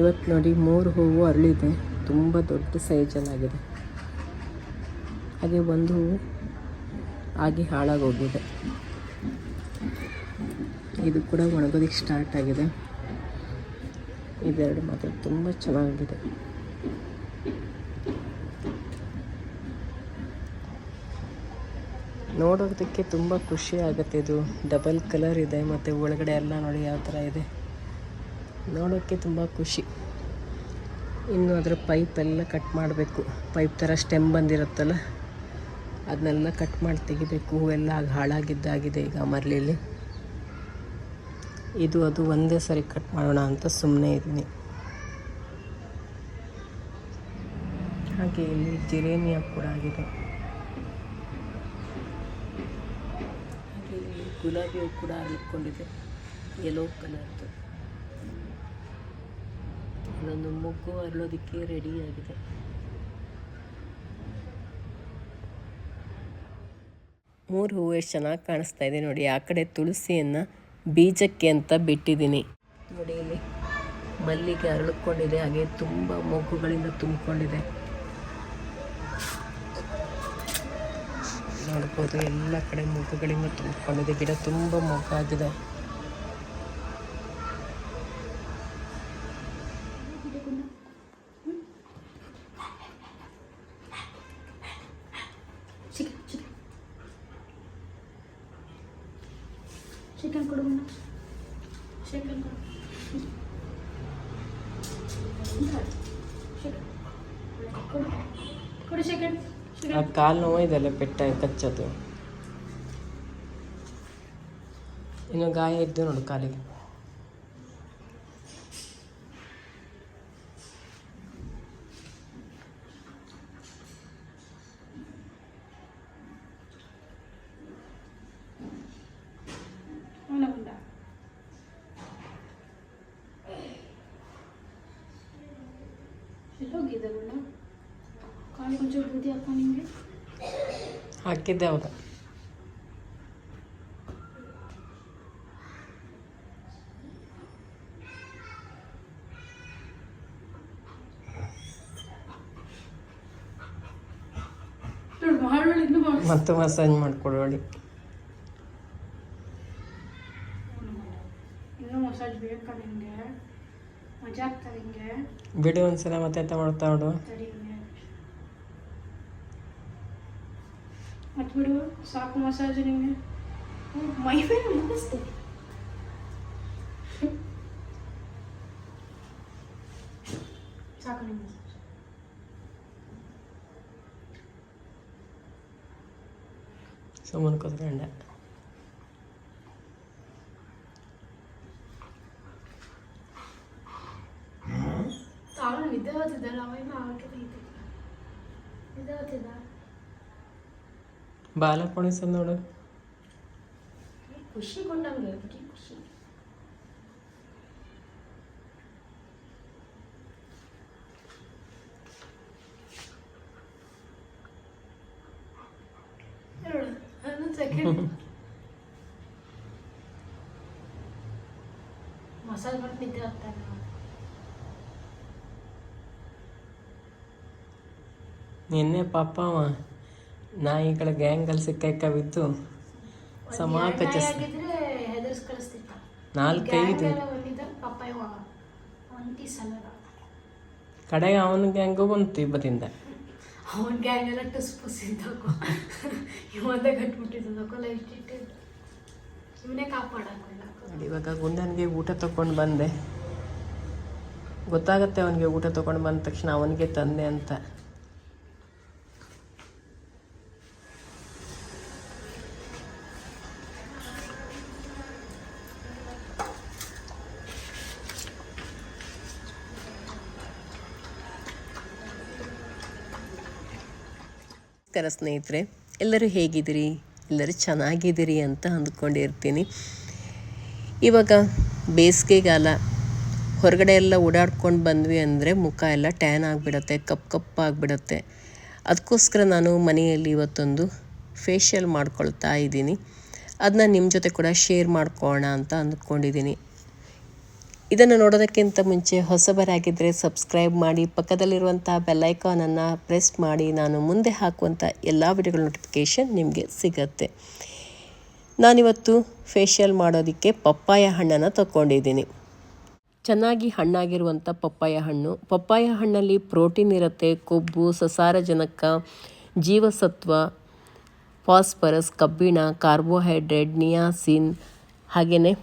ಇವತ್ತು ನೋಡಿ ಮೂರು ಹೂವು ಅರಳಿದೆ. ತುಂಬ ದೊಡ್ಡ ಸೈಜಲ್ಲಾಗಿದೆ ಹಾಗೆ ಒಂದು ಹೂವು ಆಗಿ ಹಾಳಾಗೋಗಿದೆ. ಇದು ಕೂಡ ಒಣಗೋದಕ್ಕೆ ಸ್ಟಾರ್ಟ್ ಆಗಿದೆ. ಇದೆರಡು ಮಾತ್ರ ತುಂಬ ಚೆನ್ನಾಗಿದೆ. ನೋಡೋದಕ್ಕೆ ತುಂಬ ಖುಷಿ ಆಗುತ್ತೆ ಇದು. ಡಬಲ್ ಕಲರ್ ಇದೆ ಮತ್ತು ಒಳಗಡೆ ಎಲ್ಲ ನೋಡಿ ಯಾವ ಥರ ಇದೆ. ನೋಡೋಕ್ಕೆ ತುಂಬ ಖುಷಿ. ಇನ್ನು ಅದರ ಪೈಪ್ ಎಲ್ಲ ಕಟ್ ಮಾಡಬೇಕು. ಪೈಪ್ ಥರ ಸ್ಟೆಮ್ ಬಂದಿರುತ್ತಲ್ಲ ಅದನ್ನೆಲ್ಲ ಕಟ್ ಮಾಡಿ ತೆಗಿಬೇಕು. ಹೂವೆಲ್ಲ ಆಗ ಹಾಳಾಗಿದ್ದಾಗಿದೆ ಈಗ ಮರಳಿಲಿ ಇದು ಅದು ಒಂದೇ ಸರಿ ಕಟ್ ಮಾಡೋಣ ಅಂತ ಸುಮ್ಮನೆ ಇದ್ದೀನಿ. ಹಾಗೆ ಇಲ್ಲಿ ಜಿರೇನಿಯಾ ಕೂಡ ಆಗಿದೆ. ಹಾಗೆ ಇಲ್ಲಿ ಗುಲಾಬಿ ಹೂ ಕೂಡ ಅಲ್ಲಿಕೊಂಡಿದೆ ಎಲ್ಲೋ ಕಲರ್ದು ಅದೊಂದು ಮೊಗ್ಗು ಅರಳೋದಕ್ಕೆ ರೆಡಿಯಾಗಿದೆ ಮೂರು ಹೂವು ಎಷ್ಟು ಚೆನ್ನಾಗಿ ಕಾಣಿಸ್ತಾ ಇದೆ ನೋಡಿ, ಆ ಕಡೆ ತುಳಸಿಯನ್ನು ಬೀಜಕ್ಕೆ ಅಂತ ಬಿಟ್ಟಿದ್ದೀನಿ. ನೋಡಿ ಇಲ್ಲಿ ಮಲ್ಲಿಗೆ ಅರಳಿಕೊಂಡಿದೆ, ಹಾಗೆ ತುಂಬ ಮೊಗ್ಗುಗಳಿಂದ ತುಂಬಿಕೊಂಡಿದೆ. ನೋಡ್ಬೋದು, ಎಲ್ಲ ಕಡೆ ಮೊಗ್ಗುಗಳಿಂದ ತುಂಬಿಕೊಂಡಿದೆ, ಗಿಡ ತುಂಬ ಮೊಗ್ಗಾಗಿದೆ ಕೊಡು ಸೆಕೆಂಡ್ ಆ ಕಾಲು ನೋವು ಇದೆಲ್ಲ ಪೆಟ್ಟ ಕಚ್ಚದು. ಇನ್ನು ಗಾಯ ಇದ್ದು ನೋಡು ಕಾಲಿಗೆ. ಮುಂದ. ಒಂಚೂರು ಬೂದಿ ಹಾಕೋ ನಿಮಗೆ ಹಾಕಿದ್ದೆ ಅವಾಗ. ಮತ್ತೆ ಮಸಾಜ್ ಮಾಡಿಕೊಡೋಳಿ ಇನ್ನೂ ಮಸಾಜ್ ಬೇಕಾ ನಿಮಗೆ ಮಜಾ ಆಗ್ತದೆ ಹಿಂಗೆ ಬಿಡು ಒಂದ್ಸಲ ಮತ್ತೆ ಮಾಡ್ತಾ ನೋಡು. ಸಾಕು ಮಸಾಜ್ ನಿಮಗೆ ಮೈ ಮೇಲೆ ಮುಗಿಸ್ತೆ ಸಾಕು ನಿಮಗೆ ಸುಮ್ಮನೆ ಕೂತ್ಕೊಂಡೆ ತಾಳು ನಿದ್ದೆ ಬರ್ತಿದ್ದಲ್ಲ ಅವೇನು ಆಟದ ಇದೆ ನಿದ್ದೆ ಬರ್ತಿದ್ದ ಬಾಲ ಪೋಣಿಸೋದು ನೋಡು ಖುಷಿ ಕೊಂಡಂಗೆ ಬರೀ ಖುಷಿ ನೋಡು ಹನ್ನೊಂದು ಸೆಕೆಂಡ್ ಮಸಾಲೆ ಬಟ್ ನಿದ್ದೆ ಆಗ್ತಾನೆ ನಿನ್ನೆ ಪಾಪ ಅವ ನಾಯಿಗಳ ಗ್ಯಾಂಗಲ್ಲಿ ಸಿಕ್ಕ ಬಿದ್ದು ಸಮ ಕಳಿಸ್ತಿತ್ತ ನಾಲ್ಕೈದು. ಕಡೆಗೆ ಅವನ ಗ್ಯಾಂಗು ಬಂತು ಇಬ್ಬತ್ತಿಂದ ಅವನ ಗ್ಯಾಂಗ್ ಎಲ್ಲ ಟುಸ್ ಪುಸ್ ಇದ್ದಕ್ಕೋ. ಇವಂದ ಕಟ್ಬಿಟ್ಟಿದ್ದಕ್ಕೋ ಲೈಫ್ ಇಟ್ಟಿದ್ದು. ಇವನೇ ಕಾಪಾಡಕ್ಕಿಲ್ಲ. ನೋಡಿ, ಇವಾಗ ಗುಂಡನಿಗೆ ಊಟ ತಗೊಂಡು ಬಂದೆ. ಗೊತ್ತಾಗತ್ತೆ ಅವನಿಗೆ ಊಟ ತಗೊಂಡು ಬಂದ ತಕ್ಷಣ ಅವನಿಗೆ ತಂದೆ ಅಂತ. ನಮಸ್ಕಾರ ಸ್ನೇಹಿತರೆ, ಎಲ್ಲರೂ ಹೇಗಿದ್ದೀರಿ? ಎಲ್ಲರೂ ಚೆನ್ನಾಗಿದ್ದೀರಿ ಅಂತ ಅಂದ್ಕೊಂಡಿರ್ತೀನಿ. ಇವಾಗ ಬೇಸಿಗೆಗಾಲ, ಹೊರಗಡೆ ಎಲ್ಲ ಓಡಾಡ್ಕೊಂಡು ಬಂದ್ವಿ ಅಂದರೆ ಮುಖ ಎಲ್ಲ ಟ್ಯಾನ್ ಆಗಿಬಿಡತ್ತೆ, ಕಪ್ ಕಪ್ಪಾಗಿಬಿಡತ್ತೆ ಅದಕ್ಕೋಸ್ಕರ ನಾನು ಮನೆಯಲ್ಲಿ ಇವತ್ತೊಂದು ಫೇಶಿಯಲ್ ಮಾಡ್ಕೊಳ್ತಾ ಇದ್ದೀನಿ. ಅದನ್ನ ನಿಮ್ಮ ಜೊತೆ ಕೂಡ ಶೇರ್ ಮಾಡ್ಕೊಳ್ಳೋಣ ಅಂತ ಅಂದ್ಕೊಂಡಿದ್ದೀನಿ. ಇದನ್ನು ನೋಡೋದಕ್ಕಿಂತ ಮುಂಚೆ ಹೊಸಬರಾಗಿದ್ದರೆ ಸಬ್ಸ್ಕ್ರೈಬ್ ಮಾಡಿ, ಪಕ್ಕದಲ್ಲಿರುವಂಥ ಬೆಲ್ಲೈಕಾನನ್ನು ಪ್ರೆಸ್ ಮಾಡಿ, ನಾನು ಮುಂದೆ ಹಾಕುವಂಥ ಎಲ್ಲ ವಿಡಿಯೋಗಳ ನೋಟಿಫಿಕೇಷನ್ ನಿಮಗೆ ಸಿಗತ್ತೆ. ನಾನಿವತ್ತು ಫೇಶಿಯಲ್ ಮಾಡೋದಕ್ಕೆ ಪಪ್ಪಾಯ ಹಣ್ಣನ್ನು ತಗೊಂಡಿದ್ದೀನಿ ಚೆನ್ನಾಗಿ ಹಣ್ಣಾಗಿರುವಂಥ ಪಪ್ಪಾಯ ಹಣ್ಣು. ಪಪ್ಪಾಯ ಹಣ್ಣಲ್ಲಿ ಪ್ರೋಟೀನ್ ಇರುತ್ತೆ, ಕೊಬ್ಬು, ಸಸಾರಜನಕ, ಜೀವಸತ್ವ ಫಾಸ್ಫರಸ್ ಕಬ್ಬಿಣ ಕಾರ್ಬೋಹೈಡ್ರೇಟ್ ನಿಯಾಸಿನ್ ಹಾಗೆಯೇ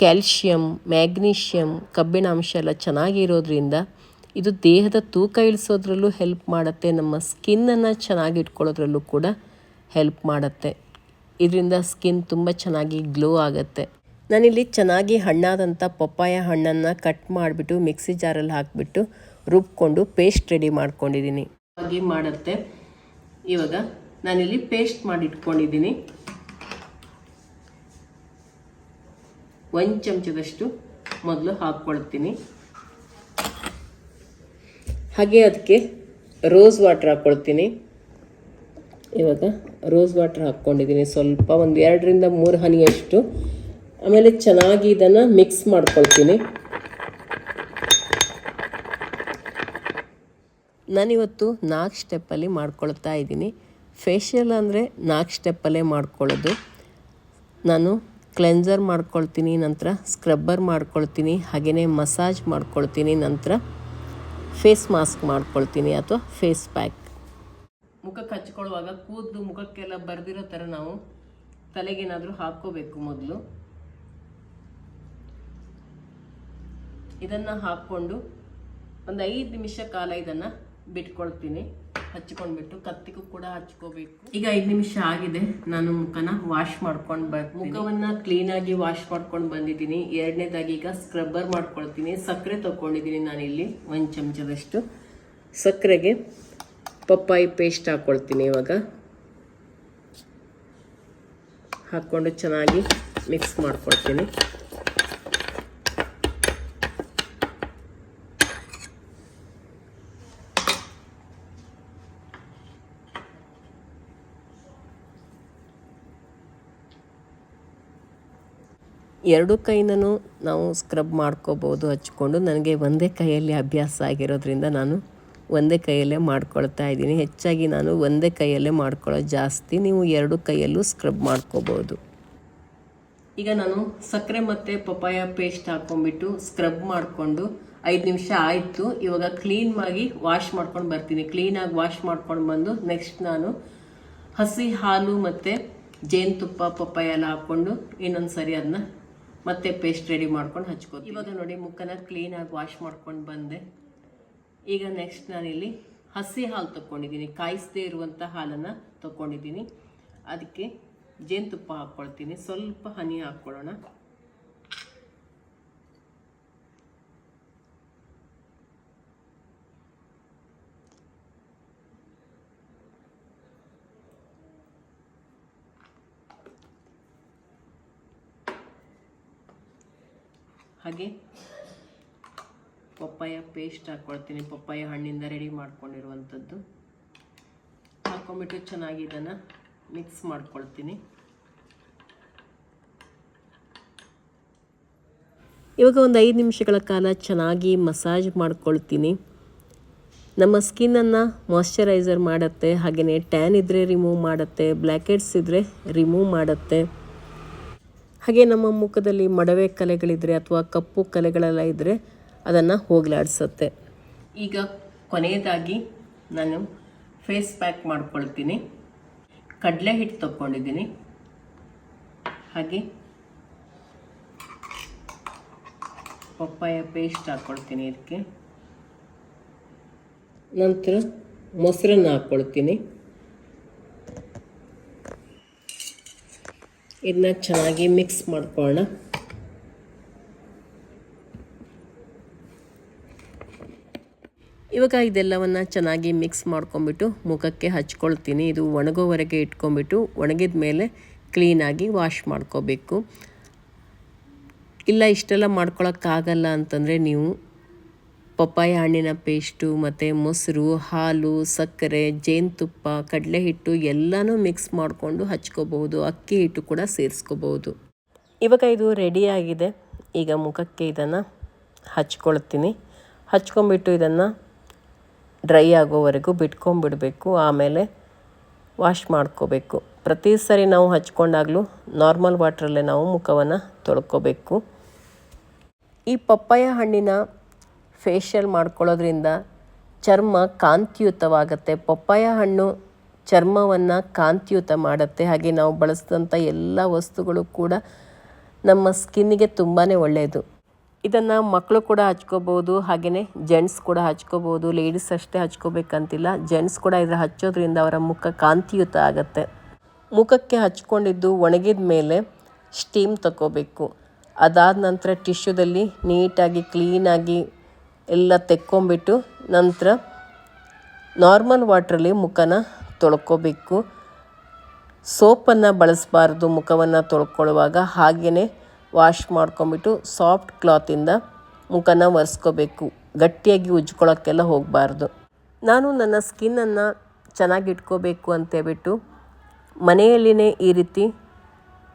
ಕ್ಯಾಲ್ಶಿಯಂ ಮ್ಯಾಗ್ನೀಷಿಯಮ್ ಕಬ್ಬಿಣಾಂಶ ಎಲ್ಲ ಚೆನ್ನಾಗಿರೋದ್ರಿಂದ ಇದು ದೇಹದ ತೂಕ ಇಳಿಸೋದ್ರಲ್ಲೂ ಹೆಲ್ಪ್ ಮಾಡುತ್ತೆ, ನಮ್ಮ ಸ್ಕಿನ್ನನ್ನು ಚೆನ್ನಾಗಿ ಇಟ್ಕೊಳ್ಳೋದ್ರಲ್ಲೂ ಕೂಡ ಹೆಲ್ಪ್ ಮಾಡುತ್ತೆ. ಇದರಿಂದ ಸ್ಕಿನ್ ತುಂಬ ಚೆನ್ನಾಗಿ ಗ್ಲೋ ಆಗುತ್ತೆ. ನಾನಿಲ್ಲಿ ಚೆನ್ನಾಗಿ ಹಣ್ಣಾದಂಥ ಪಪ್ಪಾಯ ಹಣ್ಣನ್ನು ಕಟ್ ಮಾಡಿಬಿಟ್ಟು ಮಿಕ್ಸಿ ಜಾರಲ್ಲಿ ಹಾಕಿಬಿಟ್ಟು ರುಬ್ಕೊಂಡು ಪೇಸ್ಟ್ ರೆಡಿ ಮಾಡ್ಕೊಂಡಿದ್ದೀನಿ. ಮಾಡುತ್ತೆ. ಇವಾಗ ನಾನಿಲ್ಲಿ ಪೇಸ್ಟ್ ಮಾಡಿ ಇಟ್ಕೊಂಡಿದ್ದೀನಿ ಒಂದು ಚಮಚದಷ್ಟು ಮೊದಲು ಹಾಕ್ಕೊಳ್ತೀನಿ. ಹಾಗೆ ಅದಕ್ಕೆ ರೋಸ್ ವಾಟರ್ ಹಾಕ್ಕೊಳ್ತೀನಿ. ಇವಾಗ ರೋಸ್ ವಾಟರ್ ಹಾಕ್ಕೊಂಡಿದ್ದೀನಿ ಸ್ವಲ್ಪ, ಒಂದು ಎರಡರಿಂದ ಮೂರು ಹನಿಯಷ್ಟು. ಆಮೇಲೆ ಚೆನ್ನಾಗಿ ಇದನ್ನು ಮಿಕ್ಸ್ ಮಾಡ್ಕೊಳ್ತೀನಿ. ನಾನಿವತ್ತು ನಾಲ್ಕು ಸ್ಟೆಪ್ಪಲ್ಲಿ ಮಾಡ್ಕೊಳ್ತಾ ಇದ್ದೀನಿ. ಫೇಶಿಯಲ್ ಅಂದರೆ ನಾಲ್ಕು ಸ್ಟೆಪ್ಪಲ್ಲೇ ಮಾಡ್ಕೊಳ್ಳೋದು. ನಾನು ಕ್ಲೆನ್ಸರ್ ಮಾಡ್ಕೊಳ್ತೀನಿ, ನಂತರ ಸ್ಕ್ರಬ್ಬರ್ ಮಾಡ್ಕೊಳ್ತೀನಿ ಹಾಗೆಯೇ ಮಸಾಜ್ ಮಾಡ್ಕೊಳ್ತೀನಿ, ನಂತರ ಫೇಸ್ ಮಾಸ್ಕ್ ಮಾಡ್ಕೊಳ್ತೀನಿ ಅಥವಾ ಫೇಸ್ ಪ್ಯಾಕ್ ಮುಖಕ್ಕೆ ಹಚ್ಕೊಳ್ಳುವಾಗ ಕೂದಲು ಮುಖಕ್ಕೆಲ್ಲ ಬರೆದಿರೋ ಥರ ನಾವು ತಲೆಗೇನಾದರೂ ಹಾಕ್ಕೋಬೇಕು ಮೊದಲು. ಇದನ್ನು ಹಾಕ್ಕೊಂಡು ಒಂದು ಐದು ನಿಮಿಷ ಕಾಲ ಇದನ್ನು ಬಿಟ್ಕೊಳ್ತೀನಿ. ಹಚ್ಕೊಂಡ್ಬಿಟ್ಟು ಕತ್ತಿಗೂ ಕೂಡ ಹಚ್ಕೋಬೇಕು. ಈಗ ಐದು ನಿಮಿಷ ಆಗಿದೆ. ನಾನು ಮುಖನ ವಾಶ್ ಮಾಡ್ಕೊಂಡು ಬರ್ ಮುಖವನ್ನ ಆಗಿ ವಾಶ್ ಮಾಡ್ಕೊಂಡು ಬಂದಿದ್ದೀನಿ. ಎರಡನೇದಾಗಿ ಈಗ ಸ್ಕ್ರಬ್ಬರ್ ಮಾಡ್ಕೊಳ್ತೀನಿ. ಸಕ್ಕರೆ ತಗೊಂಡಿದ್ದೀನಿ ನಾನಿಲ್ಲಿ. ಒಂದು ಚಮಚದಷ್ಟು. ಸಕ್ಕರೆಗೆ ಪಪ್ಪಾಯಿ ಪೇಸ್ಟ್ ಹಾಕ್ಕೊಳ್ತೀನಿ ಇವಾಗ. ಹಾಕ್ಕೊಂಡು ಚೆನ್ನಾಗಿ ಮಿಕ್ಸ್ ಮಾಡ್ಕೊಳ್ತೀನಿ. ಎರಡು ಕೈನೂ ನಾವು ಸ್ಕ್ರಬ್ ಮಾಡ್ಕೋಬೋದು ಹಚ್ಕೊಂಡು. ನನಗೆ ಒಂದೇ ಕೈಯಲ್ಲಿ ಅಭ್ಯಾಸ ಆಗಿರೋದ್ರಿಂದ ನಾನು ಒಂದೇ ಕೈಯಲ್ಲೇ ಮಾಡ್ಕೊಳ್ತಾ ಇದ್ದೀನಿ. ಹೆಚ್ಚಾಗಿ ನಾನು ಒಂದೇ ಕೈಯಲ್ಲೇ ಮಾಡ್ಕೊಳ್ಳೋದು ಜಾಸ್ತಿ ನೀವು ಎರಡು ಕೈಯಲ್ಲೂ ಸ್ಕ್ರಬ್ ಮಾಡ್ಕೋಬೋದು. ಈಗ ನಾನು ಸಕ್ಕರೆ ಮತ್ತು ಪಪಾಯ ಪೇಸ್ಟ್ ಹಾಕ್ಕೊಂಡ್ಬಿಟ್ಟು ಸ್ಕ್ರಬ್ ಮಾಡಿಕೊಂಡು ಐದು ನಿಮಿಷ ಆಯಿತು. ಇವಾಗ ಆಗಿ ವಾಶ್ ಮಾಡ್ಕೊಂಡು ಬರ್ತೀನಿ. ಕ್ಲೀನಾಗಿ ವಾಶ್ ಮಾಡ್ಕೊಂಡು ಬಂದು ನೆಕ್ಸ್ಟ್ ನಾನು ಹಸಿ ಹಾಲು ಮತ್ತು ಜೇನುತುಪ್ಪ, ಪಪ್ಪಾಯ ಎಲ್ಲ ಹಾಕ್ಕೊಂಡು ಇನ್ನೊಂದು ಸರಿ ಅದನ್ನ ಮತ್ತೆ ಪೇಸ್ಟ್ ರೆಡಿ ಮಾಡ್ಕೊಂಡು ಹಚ್ಕೋತೀನಿ ಇವಾಗ ನೋಡಿ, ಮುಖನ ಕ್ಲೀನಾಗಿ ವಾಶ್ ಮಾಡ್ಕೊಂಡು ಬಂದೆ. ಈಗ ನೆಕ್ಸ್ಟ್ ನಾನಿಲ್ಲಿ ಹಸಿ ಹಾಲು ತೊಗೊಂಡಿದ್ದೀನಿ ಕಾಯಿಸದೇ ಇರುವಂಥ ಹಾಲನ್ನು ತೊಗೊಂಡಿದ್ದೀನಿ ಅದಕ್ಕೆ ಜೇನುತುಪ್ಪ ಹಾಕ್ಕೊಳ್ತೀನಿ. ಸ್ವಲ್ಪ ಹನಿ ಹಾಕ್ಕೊಳ್ಳೋಣ. ಹಾಗೆ ಪಪ್ಪಾಯ ಪೇಸ್ಟ್ ಹಾಕ್ಕೊಳ್ತೀನಿ. ಪಪ್ಪಾಯ ಹಣ್ಣಿಂದ ರೆಡಿ ಮಾಡ್ಕೊಂಡಿರುವಂಥದ್ದು. ಹಾಕೊಂಬಿಟ್ಟು ಚೆನ್ನಾಗಿ ಇದನ್ನು ಮಿಕ್ಸ್ ಮಾಡ್ಕೊಳ್ತೀನಿ. ಇವಾಗ ಒಂದು ಐದು ನಿಮಿಷಗಳ ಕಾಲ ಚೆನ್ನಾಗಿ ಮಸಾಜ್ ಮಾಡ್ಕೊಳ್ತೀನಿ. ನಮ್ಮ ಸ್ಕಿನ್ನನ್ನು ಮಾಯಶ್ಚರೈಸರ್ ಮಾಡುತ್ತೆ ಹಾಗೆಯೇ ಟ್ಯಾನ್ ಇದ್ದರೆ ರಿಮೂವ್ ಮಾಡುತ್ತೆ ಬ್ಲ್ಯಾಕೆಟ್ಸ್ ಇದ್ದರೆ ರಿಮೂವ್ ಮಾಡುತ್ತೆ. ಹಾಗೆ ನಮ್ಮ ಮುಖದಲ್ಲಿ ಮಡವೆ ಕಲೆಗಳಿದ್ರೆ ಅಥವಾ ಕಪ್ಪು ಕಲೆಗಳೆಲ್ಲ ಇದ್ದರೆ ಅದನ್ನು ಹೋಗಲಾಡಿಸುತ್ತೆ. ಈಗ ಕೊನೆಯದಾಗಿ ನಾನು ಫೇಸ್ ಪ್ಯಾಕ್ ಮಾಡ್ಕೊಳ್ತೀನಿ. ಕಡಲೆ ಹಿಟ್ಟು ತಗೊಂಡಿದ್ದೀನಿ ಹಾಗೆ ಪಪ್ಪಾಯ ಪೇಸ್ಟ್ ಹಾಕ್ಕೊಳ್ತೀನಿ ಇದಕ್ಕೆ. ನಂತರ ಮೊಸರನ್ನು ಹಾಕ್ಕೊಳ್ತೀನಿ ಇದನ್ನ ಚೆನ್ನಾಗಿ ಮಿಕ್ಸ್ ಮಾಡ್ಕೊಳ್ಳೋಣ ಇವಾಗ ಇದೆಲ್ಲವನ್ನು ಚೆನ್ನಾಗಿ ಮಿಕ್ಸ್ ಮಾಡ್ಕೊಂಬಿಟ್ಟು ಮುಖಕ್ಕೆ ಹಚ್ಕೊಳ್ತೀನಿ. ಇದು ಒಣಗೋವರೆಗೆ ಇಟ್ಕೊಂಬಿಟ್ಟು ಒಣಗಿದ ಮೇಲೆ ಕ್ಲೀನಾಗಿ ವಾಶ್ ಮಾಡ್ಕೋಬೇಕು. ಇಲ್ಲ, ಇಷ್ಟೆಲ್ಲ ಮಾಡ್ಕೊಳಕ್ಕಾಗಲ್ಲ ಅಂತಂದರೆ ನೀವು ಪಪ್ಪಾಯ ಹಣ್ಣಿನ ಪೇಸ್ಟು ಮತ್ತು ಮೊಸರು, ಹಾಲು, ಸಕ್ಕರೆ, ಜೇನುತುಪ್ಪ ಕಡಲೆ ಹಿಟ್ಟು ಎಲ್ಲನೂ ಮಿಕ್ಸ್ ಮಾಡಿಕೊಂಡು ಹಚ್ಕೋಬಹುದು. ಅಕ್ಕಿ ಹಿಟ್ಟು ಕೂಡ ಸೇರಿಸ್ಕೋಬಹುದು. ಇವಾಗ ಇದು ರೆಡಿಯಾಗಿದೆ ಈಗ ಮುಖಕ್ಕೆ ಇದನ್ನು ಹಚ್ಕೊಳ್ತೀನಿ. ಹಚ್ಕೊಂಬಿಟ್ಟು ಇದನ್ನು ಡ್ರೈ ಆಗೋವರೆಗೂ ಬಿಟ್ಕೊಂಬಿಡಬೇಕು ಆಮೇಲೆ ವಾಶ್ ಮಾಡ್ಕೋಬೇಕು. ಪ್ರತಿ ಸರಿ ನಾವು ಹಚ್ಕೊಂಡಾಗಲೂ ನಾರ್ಮಲ್ ವಾಟ್ರಲ್ಲೇ ನಾವು ಮುಖವನ್ನು ತೊಳ್ಕೋಬೇಕು. ಈ ಪಪ್ಪಾಯ ಹಣ್ಣಿನ ಫೇಶಿಯಲ್ ಮಾಡ್ಕೊಳ್ಳೋದ್ರಿಂದ ಚರ್ಮ ಕಾಂತಿಯುತವಾಗುತ್ತೆ. ಪಪ್ಪಾಯ ಹಣ್ಣು ಚರ್ಮವನ್ನು ಕಾಂತಿಯುತ ಮಾಡುತ್ತೆ. ಹಾಗೆ ನಾವು ಬಳಸಿದಂಥ ಎಲ್ಲ ವಸ್ತುಗಳು ಕೂಡ ನಮ್ಮ ಸ್ಕಿನ್ನಿಗೆ ತುಂಬಾ ಒಳ್ಳೆಯದು. ಇದನ್ನು ಮಕ್ಕಳು ಕೂಡ ಹಚ್ಕೋಬೋದು ಹಾಗೆಯೇ ಜೆಂಟ್ಸ್ ಕೂಡ ಹಚ್ಕೋಬೋದು ಲೇಡೀಸ್ ಅಷ್ಟೇ ಹಚ್ಕೋಬೇಕಂತಿಲ್ಲ. ಜೆಂಟ್ಸ್ ಕೂಡ ಇದರ ಹಚ್ಚೋದ್ರಿಂದ ಅವರ ಮುಖ ಕಾಂತಿಯುತ ಆಗುತ್ತೆ. ಮುಖಕ್ಕೆ ಹಚ್ಕೊಂಡಿದ್ದು ಒಣಗಿದ ಮೇಲೆ ಸ್ಟೀಮ್ ತಗೋಬೇಕು ಅದಾದ ನಂತರ ಟಿಶ್ಯೂದಲ್ಲಿ ನೀಟಾಗಿ ಕ್ಲೀನಾಗಿ ಎಲ್ಲ ತೆಕ್ಕೊಂಬಿಟ್ಟು ನಂತರ ನಾರ್ಮಲ್ ವಾಟ್ರಲ್ಲಿ ಮುಖನ ತೊಳ್ಕೋಬೇಕು. ಸೋಪನ್ನು ಬಳಸಬಾರ್ದು ಮುಖವನ್ನು ತೊಳ್ಕೊಳ್ಳುವಾಗ. ಹಾಗೆಯೇ ವಾಶ್ ಮಾಡ್ಕೊಂಬಿಟ್ಟು ಸಾಫ್ಟ್ ಕ್ಲಾತಿಂದ ಮುಖನ ಒರೆಸ್ಕೋಬೇಕು. ಗಟ್ಟಿಯಾಗಿ ಉಜ್ಕೊಳ್ಳೋಕ್ಕೆಲ್ಲ ಹೋಗಬಾರ್ದು. ನಾನು ನನ್ನ ಸ್ಕಿನ್ನನ್ನು ಚೆನ್ನಾಗಿಟ್ಕೋಬೇಕು ಅಂತೇಳ್ಬಿಟ್ಟು ಮನೆಯಲ್ಲಿನೇ ಈ ರೀತಿ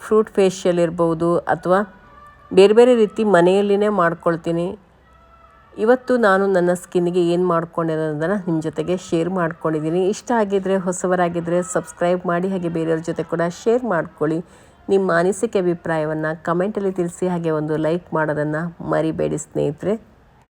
ಫ್ರೂಟ್ ಫೇಶಿಯಲ್ ಇರ್ಬೋದು ಅಥವಾ ಬೇರೆ ಬೇರೆ ರೀತಿ ಮನೆಯಲ್ಲಿನೇ ಮಾಡ್ಕೊಳ್ತೀನಿ. ಇವತ್ತು ನಾನು ನನ್ನ ಸ್ಕಿನ್ಗೆ ಏನು ಮಾಡ್ಕೊಂಡಿರೋದನ್ನು ನಿಮ್ಮ ಜೊತೆಗೆ ಶೇರ್ ಮಾಡ್ಕೊಂಡಿದ್ದೀನಿ. ಇಷ್ಟ ಆಗಿದ್ದರೆ ಹೊಸವರಾಗಿದ್ದರೆ ಸಬ್ಸ್ಕ್ರೈಬ್ ಮಾಡಿ, ಹಾಗೆ ಬೇರೆಯವ್ರ ಜೊತೆ ಕೂಡ ಶೇರ್ ಮಾಡ್ಕೊಳ್ಳಿ. ನಿಮ್ಮ ಅನಿಸಿಕೆ ಅಭಿಪ್ರಾಯವನ್ನು ಕಮೆಂಟಲ್ಲಿ ತಿಳಿಸಿ, ಹಾಗೆ ಒಂದು ಲೈಕ್ ಮಾಡೋದನ್ನು ಮರಿಬೇಡಿ ಸ್ನೇಹಿತರೆ.